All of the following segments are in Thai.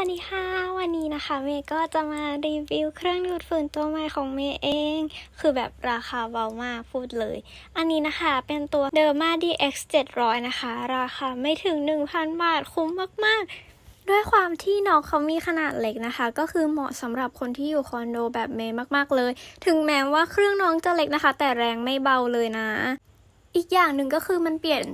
วัสดีค่ะ วันนี้นะคะเมย์ก็จะมารีวิวเครื่องดูดฝุ่นตัวใหม่ของเมย์เอง คือแบบราคาเบามากพูดเลย อันนี้นะคะเป็นตัว Derma DX 700 นะคะ ราคาไม่ถึง 1,000 บาทคุ้มมาก ๆ ด้วยความที่น้องเขามีขนาดเล็กนะคะ ก็คือเหมาะสำหรับคนที่อยู่คอนโดแบบเมย์มากๆเลย ถึงแม้ว่าเครื่องน้องจะเล็กนะคะ แต่แรงไม่เบาเลยนะ อีกอย่างหนึ่งก็คือมันเปลี่ยน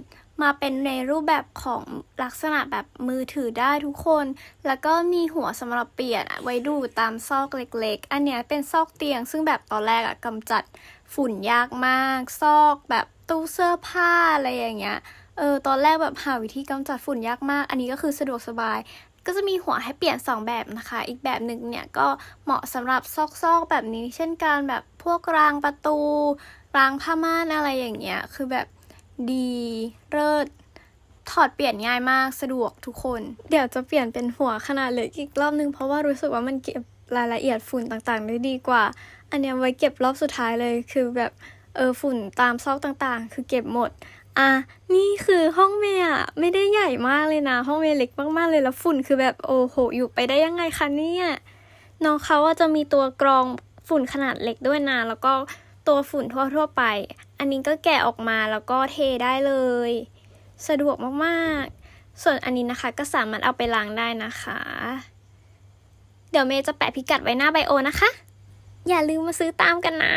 มาเป็นในรูปแบบของลักษณะแบบมือถือได้ทุกคน แล้วก็มีหัวสำหรับเปลี่ยนไว้ดูตามซอกเล็กๆ อันเนี้ยเป็นซอกเตียง ซึ่งแบบตอนแรกอะกำจัดฝุ่นยากมาก ซอกแบบตู้เสื้อผ้าอะไรอย่างเงี้ย เออตอนแรกแบบหาวิธีกำจัดฝุ่นยากมาก อันนี้ก็คือสะดวกสบายก็จะมีหัวให้เปลี่ยน 2 แบบนะคะ อีกแบบหนึ่งเนี่ยก็เหมาะสำหรับซอกๆแบบนี้ เช่นการแบบพวกรางประตู รางผ้าม่านอะไรอย่างเงี้ย คือแบบ ดีเลิศถอดเปลี่ยนง่ายมากสะดวกทุกคน เดี๋ยวจะเปลี่ยนเป็นหัวขนาดเล็กอีกรอบนึง เพราะว่ารู้สึกว่ามันเก็บรายละเอียดฝุ่นต่างๆได้ดีกว่า อันเนี้ยไว้เก็บรอบสุดท้ายเลยคือแบบเออฝุ่นตามซอกต่างๆ คือเก็บหมด อะ นี่คือห้องเมย์อะไม่ได้ใหญ่มากเลยนะ ห้องเมย์เล็กมากๆเลยแล้วฝุ่นคือแบบโอ้โห อยู่ไปได้ยังไงคะเนี่ยน้องเขาว่าจะมีตัวกรองฝุ่นขนาดเล็กด้วยนะแล้วก็ ตัวฝุ่นทั่วๆไป อันนี้ก็แกะออกมาแล้วก็เทได้เลย สะดวกมากๆ ส่วนอันนี้นะคะก็สามารถเอาไปล้างได้นะคะ เดี๋ยวเมย์จะแปะพิกัดไว้หน้าไบโอนะคะ อย่าลืมมาซื้อตามกันนะ